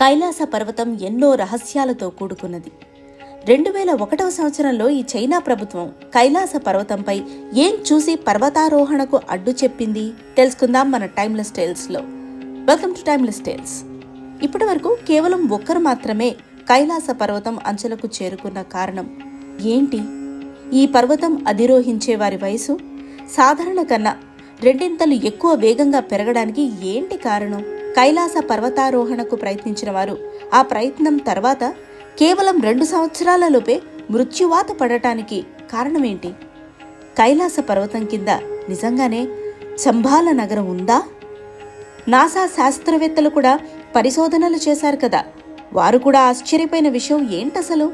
కైలాస పర్వతం ఎన్నో రహస్యాలతో కూడుకున్నది. రెండు వేల ఒకటవ సంవత్సరంలో ఈ చైనా ప్రభుత్వం కైలాస పర్వతంపై ఏం చూసి పర్వతారోహణకు అడ్డు చెప్పింది తెలుసుకుందాం మన timeless టైల్స్లో. Welcome to timeless tales. ఇప్పటి వరకు కేవలం ఒక్కరు మాత్రమే కైలాస పర్వతం అంచెలకు చేరుకున్న కారణం ఏంటి? ఈ పర్వతం అధిరోహించే వారి వయసు? సాధారణ కన్నా రెండింతలు ఎక్కువ వేగంగా పెరగడానికి ఏంటి కారణం? కైలాస పర్వతారోహణకు ప్రయత్నించిన వారు ఆ ప్రయత్నం తర్వాత కేవలం రెండు సంవత్సరాలలోపే మృత్యువాత పడటానికి కారణమేంటి? కైలాస పర్వతం కింద నిజంగానే చంబాల నగరం ఉందా? నాసా శాస్త్రవేత్తలు కూడా పరిశోధనలు చేశారు కదా. వారు కూడా ఆశ్చర్యపోయిన విషయం ఏంటసలు?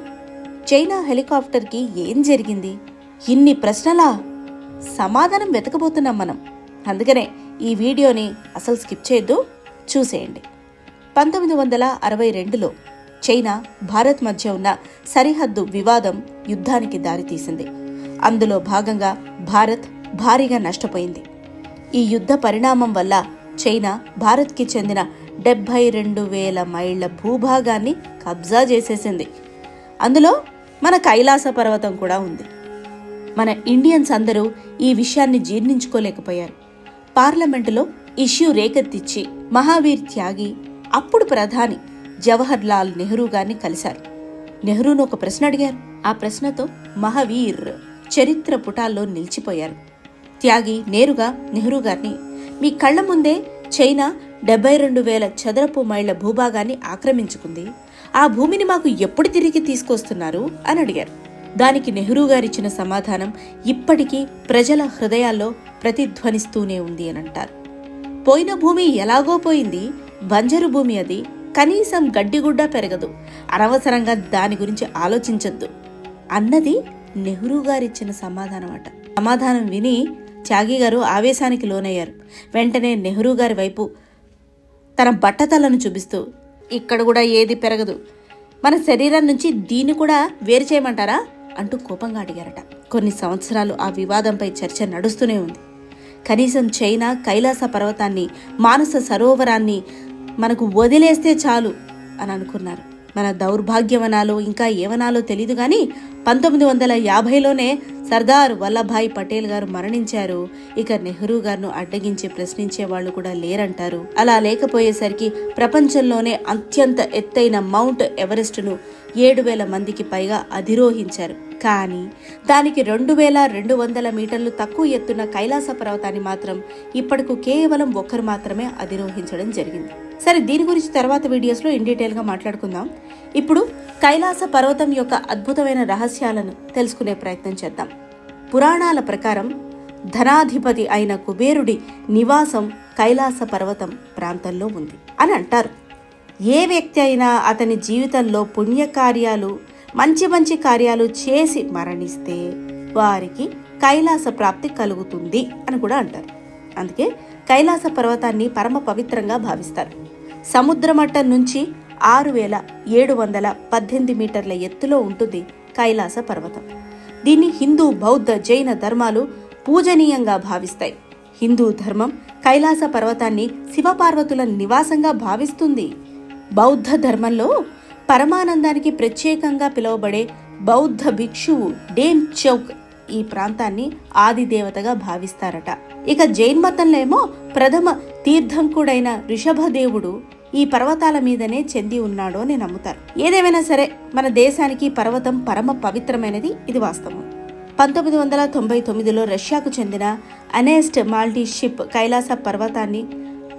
చైనా హెలికాప్టర్కి ఏం జరిగింది? ఇన్ని ప్రశ్నలా సమాధానం వెతకబోతున్నాం మనం. అందుకనే ఈ వీడియోని అసలు స్కిప్ చేయొద్దు. చూసేయండి. పంతొమ్మిది వందల అరవై రెండులో చైనా భారత్ మధ్య ఉన్న సరిహద్దు వివాదం యుద్ధానికి దారితీసింది. అందులో భాగంగా భారత్ భారీగా నష్టపోయింది. ఈ యుద్ధ పరిణామం వల్ల చైనా భారత్కి చెందిన డెబ్బై రెండు వేల మైళ్ళ భూభాగాన్ని కబ్జా చేసేసింది. అందులో మన కైలాస పర్వతం కూడా ఉంది. మన ఇండియన్స్ అందరూ ఈ విషయాన్ని జీర్ణించుకోలేకపోయారు. పార్లమెంటులో ఇష్యూ రేకెత్తిచ్చి మహావీర్ త్యాగి అప్పుడు ప్రధాని జవహర్ లాల్ నెహ్రూ గారిని కలిశారు. నెహ్రూను ఒక ప్రశ్న అడిగారు. ఆ ప్రశ్నతో మహావీర్ చరిత్ర పుటాల్లో నిలిచిపోయారు. త్యాగి నేరుగా నెహ్రూ గారిని మీ కళ్ళ ముందే చైనా డెబ్బై రెండు వేల చదరపు మైళ్ళ భూభాగాన్ని ఆక్రమించుకుంది. ఆ భూమిని మాకు ఎప్పుడు తిరిగి తీసుకొస్తున్నారు? అని అడిగారు. దానికి నెహ్రూ గారిచ్చిన సమాధానం ఇప్పటికీ ప్రజల హృదయాల్లో ప్రతిధ్వనిస్తూనే ఉంది అని అంటారు. పోయిన భూమి ఎలాగో పోయింది? బంజరు భూమి అది. కనీసం గడ్డిగుడ్డ పెరగదు. అనవసరంగా దాని గురించి ఆలోచించద్దు. అన్నది నెహ్రూ గారిచ్చిన సమాధానం అట సమాధానం విని త్యాగి గారు ఆవేశానికి లోనయ్యారు. వెంటనే నెహ్రూ గారి వైపు తన బట్టతలను చూపిస్తూ ఇక్కడ కూడా ఏది పెరగదు. మన శరీరం నుంచి దీన్ని కూడా వేరు చేయమంటారా? అంటూ కోపంగా అడిగారట. కొన్ని సంవత్సరాలు ఆ వివాదంపై చర్చ నడుస్తూనే ఉంది. కనీసం చైనా కైలాస పర్వతాన్ని మానస సరోవరాన్ని మనకు వదిలేస్తే చాలు అని అనుకున్నారు. మన దౌర్భాగ్యవనాలో ఇంకా ఏవనాలో తెలియదు కానీ పంతొమ్మిది వందల యాభైలోనే సర్దార్ వల్లభాయ్ పటేల్ గారు మరణించారు. ఇక నెహ్రూ గారిను అడ్డగించి ప్రశ్నించే వాళ్ళు కూడా లేరంటారు. అలా లేకపోయేసరికి ప్రపంచంలోనే అత్యంత ఎత్తైన మౌంట్ ఎవరెస్ట్ను ఏడు వేల మందికి పైగా అధిరోహించారు. కానీ దానికి రెండు వేల రెండు వందల మీటర్లు తక్కువ ఎత్తున్న కైలాస పర్వతాన్ని మాత్రం ఇప్పటికు కేవలం ఒక్కరు మాత్రమే అధిరోహించడం జరిగింది. సరే దీని గురించి తర్వాత వీడియోస్లో ఇన్ డీటెయిల్గా మాట్లాడుకుందాం. ఇప్పుడు కైలాస పర్వతం యొక్క అద్భుతమైన రహస్యాలను తెలుసుకునే ప్రయత్నం చేద్దాం. పురాణాల ప్రకారం ధనాధిపతి అయిన కుబేరుడి నివాసం కైలాస పర్వతం ప్రాంతంలో ఉంది అని అంటారు. ఏ వ్యక్తి అయినా అతని జీవితంలో పుణ్యకార్యాలు మంచి మంచి కార్యాలు చేసి మరణిస్తే వారికి కైలాస ప్రాప్తి కలుగుతుంది అని కూడా అంటారు. అందుకే కైలాస పర్వతాన్ని పరమ పవిత్రంగా భావిస్తారు. సముద్ర మట్టం నుంచి ఆరు వేల ఏడు వందల పద్దెనిమిది మీటర్ల ఎత్తులో ఉంటుంది కైలాస పర్వతం. దీన్ని హిందూ బౌద్ధ జైన ధర్మాలు పూజనీయంగా భావిస్తాయి. హిందూ ధర్మం కైలాస పర్వతాన్ని శివపార్వతుల నివాసంగా భావిస్తుంది. బౌద్ధ ధర్మంలో పరమానందానికి ప్రత్యేకంగా పిలువబడే బౌద్ధ భిక్షువు డేమ్ చౌక్ ఈ ప్రాంతాన్ని ఆది దేవతగా భావిస్తారట. ఇక జైన్ మతంలో ఏమో ప్రథమ తీర్థంకుడైన ఋషభదేవుడు ఈ పర్వతాల మీదనే చెంది ఉన్నాడో అని నమ్ముతారు. ఏదేమైనా సరే మన దేశానికి పర్వతం పరమ పవిత్రమైనది ఇది వాస్తవం. పంతొమ్మిది వందల తొంభై తొమ్మిదిలో రష్యాకు చెందిన అనేస్ట్ మాల్టీ షిప్ కైలాస పర్వతాన్ని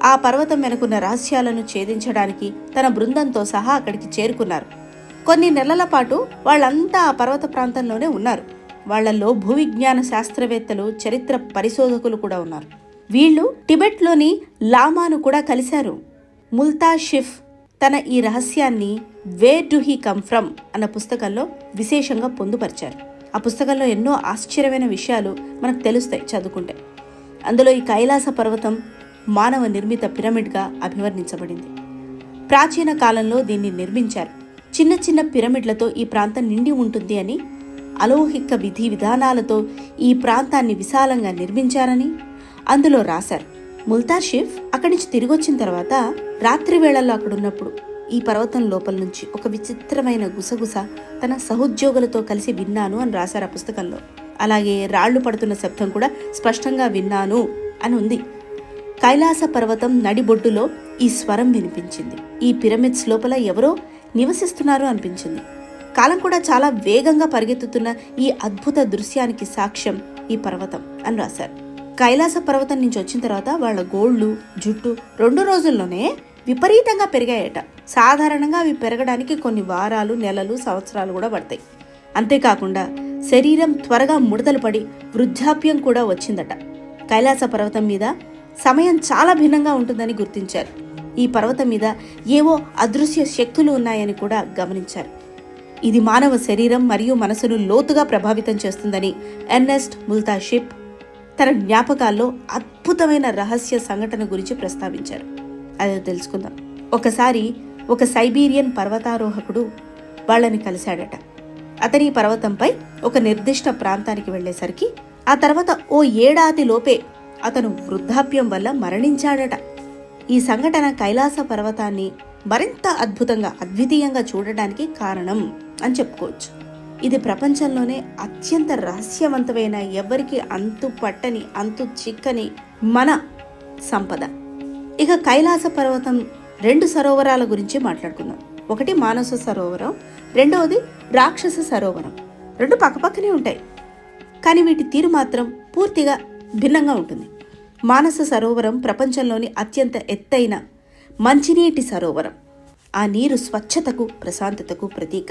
ఆ పర్వతం వెనుకున్న రహస్యాలను ఛేదించడానికి తన బృందంతో సహా అక్కడికి చేరుకున్నారు. కొన్ని నెలల పాటు వాళ్ళంతా ఆ పర్వత ప్రాంతంలోనే ఉన్నారు. వాళ్ళలో భూవిజ్ఞాన శాస్త్రవేత్తలు చరిత్ర పరిశోధకులు కూడా ఉన్నారు. వీళ్ళు టిబెట్లోని లామాను కూడా కలిశారు. ముల్తా షిఫ్ తన ఈ రహస్యాన్ని way do he come from అన్న పుస్తకంలో విశేషంగా పొందుపరిచారు. ఆ పుస్తకంలో ఎన్నో ఆశ్చర్యమైన విషయాలు మనకు తెలుస్తాయి చదువుకుంటే. అందులో ఈ కైలాస పర్వతం మానవ నిర్మిత పిరమిడ్గా అభివర్ణించబడింది. ప్రాచీన కాలంలో దీన్ని నిర్మించారు. చిన్న చిన్న పిరమిడ్లతో ఈ ప్రాంతం నిండి ఉంటుంది అని అలౌహిక విధి విధానాలతో ఈ ప్రాంతాన్ని విశాలంగా నిర్మించారని అందులో రాశారు. ముల్తార్ షిఫ్ అక్కడి నుంచి తిరిగి వచ్చిన తర్వాత రాత్రి వేళల్లో అక్కడ ఉన్నప్పుడు ఈ పర్వతం లోపల నుంచి ఒక విచిత్రమైన గుసగుస తన సహోద్యోగులతో కలిసి విన్నాను అని రాశారు ఆ పుస్తకంలో. అలాగే రాళ్ళు పడుతున్న శబ్దం కూడా స్పష్టంగా విన్నాను అని ఉంది. కైలాస పర్వతం నడిబొడ్డులో ఈ స్వరం వినిపించింది. ఈ పిరమిడ్స్ లోపల ఎవరో నివసిస్తున్నారు అనిపించింది. కాలం కూడా చాలా వేగంగా పరిగెత్తుతున్న ఈ అద్భుత దృశ్యానికి సాక్ష్యం ఈ పర్వతం అని రాశారు. కైలాస పర్వతం నుంచి వచ్చిన తర్వాత వాళ్ళ గోళ్ళు జుట్టు రెండు రోజుల్లోనే విపరీతంగా పెరిగాయట. సాధారణంగా అవి పెరగడానికి కొన్ని వారాలు నెలలు సంవత్సరాలు కూడా పడతాయి. అంతేకాకుండా శరీరం త్వరగా ముడతలు పడి వృద్ధాప్యం కూడా వచ్చిందట. కైలాస పర్వతం మీద సమయం చాలా భిన్నంగా ఉంటుందని గుర్తించారు. ఈ పర్వతం మీద ఏవో అదృశ్య శక్తులు ఉన్నాయని కూడా గమనించారు. ఇది మానవ శరీరం మరియు మనసును లోతుగా ప్రభావితం చేస్తుందని ఎర్నెస్ట్ ముల్తాషిప్ తన జ్ఞాపకాల్లో అద్భుతమైన రహస్య సంఘటన గురించి ప్రస్తావించారు. అదే తెలుసుకుందాం. ఒకసారి ఒక సైబీరియన్ పర్వతారోహకుడు వాళ్ళని కలిశాడట. అతని ఈ పర్వతంపై ఒక నిర్దిష్ట ప్రాంతానికి వెళ్ళేసరికి ఆ తర్వాత ఓ ఏడాది లోపే అతను వృద్ధాప్యం వల్ల మరణించాడట. ఈ సంఘటన కైలాస పర్వతాన్ని మరింత అద్భుతంగా అద్వితీయంగా చూడడానికి కారణం అని చెప్పుకోవచ్చు. ఇది ప్రపంచంలోనే అత్యంత రహస్యవంతమైన ఎవరికి అంతు పట్టని అంతు చిక్కని మన సంపద. ఇక కైలాస పర్వతం రెండు సరోవరాల గురించి మాట్లాడుకుందాం. ఒకటి మానస సరోవరం రెండవది రాక్షస సరోవరం. రెండు పక్కపక్కనే ఉంటాయి. కానీ వీటి తీరు మాత్రం పూర్తిగా భిన్నంగా ఉంటుంది. మానస సరోవరం ప్రపంచంలోని అత్యంత ఎత్తైన మంచినీటి సరోవరం. ఆ నీరు స్వచ్ఛతకు ప్రశాంతతకు ప్రతీక.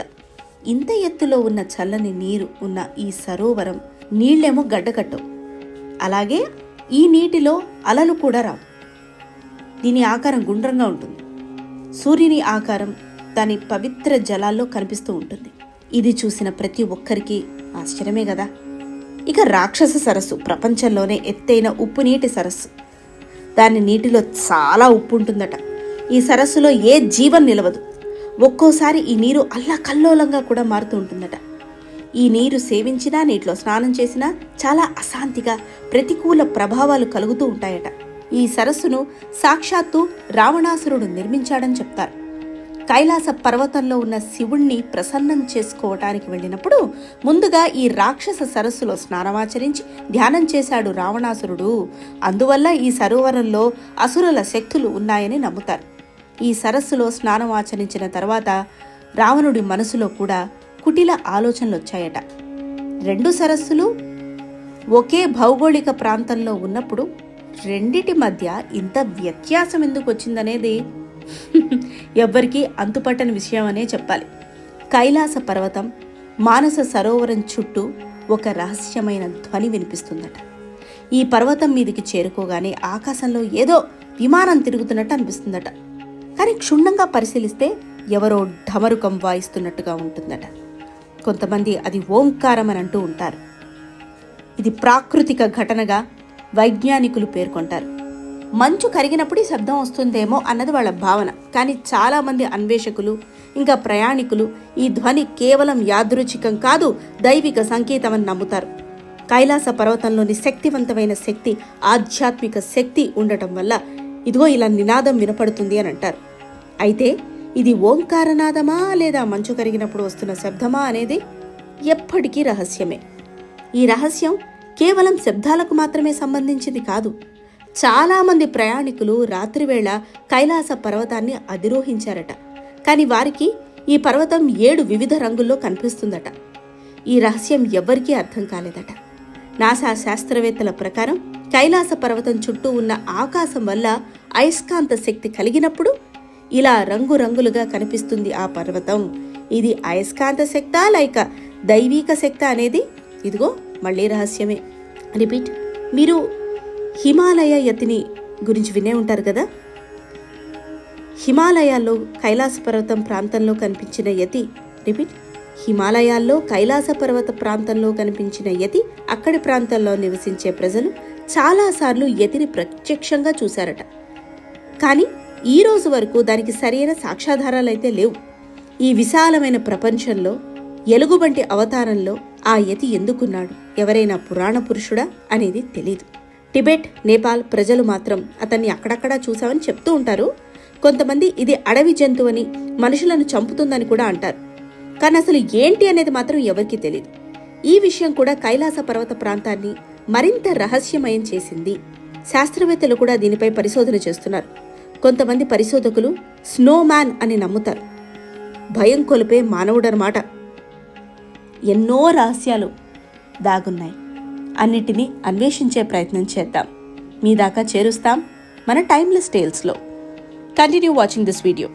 ఇంత ఎత్తులో ఉన్న చల్లని నీరు ఉన్న ఈ సరోవరం నీళ్ళేమో గడ్డకట్టవు. అలాగే ఈ నీటిలో అలలు కూడా రావు. దీని ఆకారం గుండ్రంగా ఉంటుంది. సూర్యుని ఆకారం దాని పవిత్ర జలాల్లో కనిపిస్తూ ఉంటుంది. ఇది చూసిన ప్రతి ఒక్కరికి ఆశ్చర్యమే కదా? ఇక రాక్షస సరస్సు ప్రపంచంలోనే ఎత్తైన ఉప్పు నీటి సరస్సు. దాని నీటిలో చాలా ఉప్పు ఉంటుందట. ఈ సరస్సులో ఏ జీవం నిలవదు. ఒక్కోసారి ఈ నీరు అల్లకల్లోలంగా కూడా మారుతూ ఉంటుందట. ఈ నీరు సేవించినా నీటిలో స్నానం చేసినా చాలా అశాంతిగా ప్రతికూల ప్రభావాలు కలుగుతూ ఉంటాయట. ఈ సరస్సును సాక్షాత్తు రావణాసురుడు నిర్మించాడని చెప్తారు. కైలాస పర్వతంలో ఉన్న శివుణ్ణి ప్రసన్నం చేసుకోవటానికి వెళ్ళినప్పుడు ముందుగా ఈ రాక్షస సరస్సులో స్నానమాచరించి ధ్యానం చేశాడు రావణాసురుడు. అందువల్ల ఈ సరోవరంలో అసురుల శక్తులు ఉన్నాయని నమ్ముతారు. ఈ సరస్సులో స్నానం ఆచరించిన తర్వాత రావణుడి మనసులో కూడా కుటిల ఆలోచనలు వచ్చాయట రెండు సరస్సులు ఒకే భౌగోళిక ప్రాంతంలో ఉన్నప్పుడు రెండిటి మధ్య ఇంత వ్యత్యాసం ఎందుకు వచ్చిందనేది ఎవ్వరికీ అంతుపట్టని విషయం అనే చెప్పాలి. కైలాస పర్వతం మానస సరోవరం చుట్టూ ఒక రహస్యమైన ధ్వని వినిపిస్తుందట. ఈ పర్వతం మీదికి చేరుకోగానే ఆకాశంలో ఏదో విమానం తిరుగుతున్నట్టు అనిపిస్తుందట. కానీ క్షుణ్ణంగా పరిశీలిస్తే ఎవరో ఢమరుకం వాయిస్తున్నట్టుగా ఉంటుందట. కొంతమంది అది ఓంకారం అని అంటూ ఉంటారు. ఇది ప్రాకృతిక ఘటనగా వైజ్ఞానికులు పేర్కొంటారు. మంచు కరిగినప్పుడు ఈ శబ్దం వస్తుందేమో అన్నది వాళ్ళ భావన. కానీ చాలామంది అన్వేషకులు ఇంకా ప్రయాణికులు ఈ ధ్వని కేవలం యాదృచ్ఛికం కాదు దైవిక సంకేతమని నమ్ముతారు. కైలాస పర్వతంలోని శక్తివంతమైన శక్తి ఆధ్యాత్మిక శక్తి ఉండటం వల్ల ఇదిగో ఇలా నినాదం వినపడుతుంది అని అంటారు. అయితే ఇది ఓంకారనాదమా లేదా మంచు కరిగినప్పుడు వస్తున్న శబ్దమా అనేది ఎప్పటికీ రహస్యమే. ఈ రహస్యం కేవలం శబ్దాలకు మాత్రమే సంబంధించింది కాదు చాలామంది ప్రయాణికులు రాత్రివేళ కైలాస పర్వతాన్ని అధిరోహించారట. కానీ వారికి ఈ పర్వతం ఏడు వివిధ రంగుల్లో కనిపిస్తుందట. ఈ రహస్యం ఎవ్వరికీ అర్థం కాలేదట. నాసా శాస్త్రవేత్తల ప్రకారం కైలాస పర్వతం చుట్టూ ఉన్న ఆకాశం వల్ల అయస్కాంత శక్తి కలిగినప్పుడు ఇలా రంగురంగులుగా కనిపిస్తుంది ఆ పర్వతం. ఇది అయస్కాంత శక్త లేక దైవీక శక్త అనేది? ఇదిగో మళ్ళీ రహస్యమే. రిపీట్. మీరు హిమాలయ యతిని గురించి వినే ఉంటారు కదా? హిమాలయాల్లో కైలాస పర్వతం ప్రాంతంలో కనిపించిన యతి రిపీట్. హిమాలయాల్లో కైలాస పర్వత ప్రాంతంలో కనిపించిన యతి అక్కడి ప్రాంతంలో నివసించే ప్రజలు చాలాసార్లు యతిని ప్రత్యక్షంగా చూశారట. కానీ ఈ రోజు వరకు దానికి సరైన సాక్ష్యాధారాలైతే లేవు. ఈ విశాలమైన ప్రపంచంలో ఎలుగుబంటి అవతారంలో ఆ యతి ఎందుకున్నాడు? ఎవరైనా పురాణ పురుషుడా? అనేది తెలియదు టిబెట్ నేపాల్ ప్రజలు మాత్రం అతన్ని అక్కడక్కడా చూశామని చెప్తూ ఉంటారు. కొంతమంది ఇది అడవి జంతువని మనుషులను చంపుతుందని కూడా అంటారు. కానీ అసలు ఏంటి అనేది మాత్రం ఎవరికీ తెలియదు ఈ విషయం కూడా కైలాస పర్వత ప్రాంతాన్ని మరింత రహస్యమయం చేసింది. శాస్త్రవేత్తలు కూడా దీనిపై పరిశోధన చేస్తున్నారు. కొంతమంది పరిశోధకులు స్నోమ్యాన్ అని నమ్ముతారు. భయం కొలిపే మానవుడనమాట ఎన్నో రహస్యాలు దాగున్నాయి. అన్నిటినీ అన్వేషించే ప్రయత్నం చేద్దాం. మీ దాకా చేరుస్తాం మన timeless టేల్స్లో. Continue watching this video.